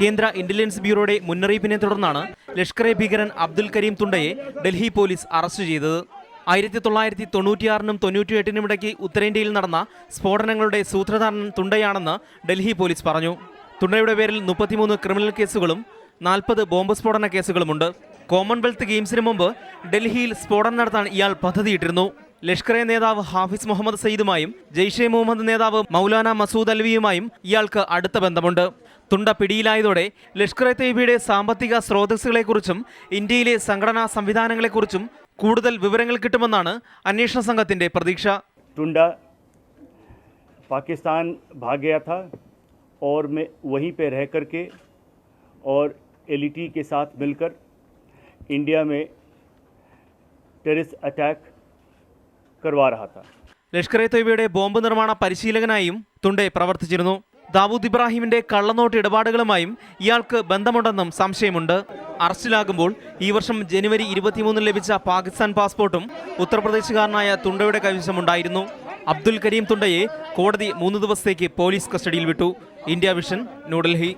കേന്ദ്ര ഇന്റലിജൻസ് ബ്യൂറോയുടെ മുന്നറിയിപ്പിനെ തുടർന്നാണ് ലഷ്കർ എ ഭീകരൻ അബ്ദുൽ കരീം തുണ്ടയെ ഡൽഹി പോലീസ് അറസ്റ്റ് ചെയ്തത്. ആയിരത്തി തൊള്ളായിരത്തി തൊണ്ണൂറ്റിയാറിനും തൊണ്ണൂറ്റിയെട്ടിനും ഇടയ്ക്ക് ഉത്തരേന്ത്യയിൽ നടന്ന സ്ഫോടനങ്ങളുടെ സൂത്രധാരൻ തുണ്ടയാണെന്ന് ഡൽഹി പോലീസ് പറഞ്ഞു. തുണ്ടയുടെ പേരിൽ മുപ്പത്തിമൂന്ന് ക്രിമിനൽ കേസുകളും നാൽപ്പത് ബോംബ് സ്ഫോടന കേസുകളുമുണ്ട്. കോമൺവെൽത്ത് ഗെയിംസിന് മുമ്പ് ഡൽഹിയിൽ സ്ഫോടനം നടത്താൻ ഇയാൾ പദ്ധതിയിട്ടിരുന്നു. ലഷ്കർ എ നേതാവ് ഹാഫിസ് മുഹമ്മദ് സയ്യിദുമായും ജെയ്ഷെ മുഹമ്മദ് നേതാവ് മൗലാന മസൂദ് അൽവിയുമായും ഇയാൾക്ക് അടുത്ത ബന്ധമുണ്ട് തുണ്ട പിടിയിലായതോടെ ലഷ്കർ എ തയ്യബയുടെ സാമ്പത്തിക സ്രോതസ്സുകളെക്കുറിച്ചും ഇന്ത്യയിലെ സംഘടനാ സംവിധാനങ്ങളെക്കുറിച്ചും കൂടുതൽ വിവരങ്ങൾ കിട്ടുമെന്നാണ് അന്വേഷണ സംഘത്തിന്റെ പ്രതീക്ഷ टुंडा पाकिस्तान भाग गया था और मैं वहीं पे रह कर के और एलईटी के साथ मिलकर इंडिया में टेररिस्ट अटैक करवा रहा था ലഷ്കർ എ തൊയ്ബയുടെ ബോംബ് നിർമ്മാണ പരിശീലകനായും തുണ്ടെ പ്രവർത്തിച്ചിരുന്നു ദാവൂദ് ഇബ്രാഹിമിന്റെ കള്ളനോട്ട് ഇടപാടുകളുമായും ഇയാൾക്ക് ബന്ധമുണ്ടെന്നും സംശയമുണ്ട് അറസ്റ്റിലാകുമ്പോൾ ഈ വർഷം ജനുവരി ഇരുപത്തിമൂന്നിന് ലഭിച്ച പാകിസ്ഥാൻ പാസ്പോർട്ടും ഉത്തർപ്രദേശുകാരനായ തുണ്ടയുടെ കൈവശമുണ്ടായിരുന്നു അബ്ദുൽ കരീം തുണ്ടയെ കോടതി മൂന്ന് ദിവസത്തേക്ക് പോലീസ് കസ്റ്റഡിയിൽ വിട്ടു ഇന്ത്യ വിഷൻ ന്യൂഡൽഹി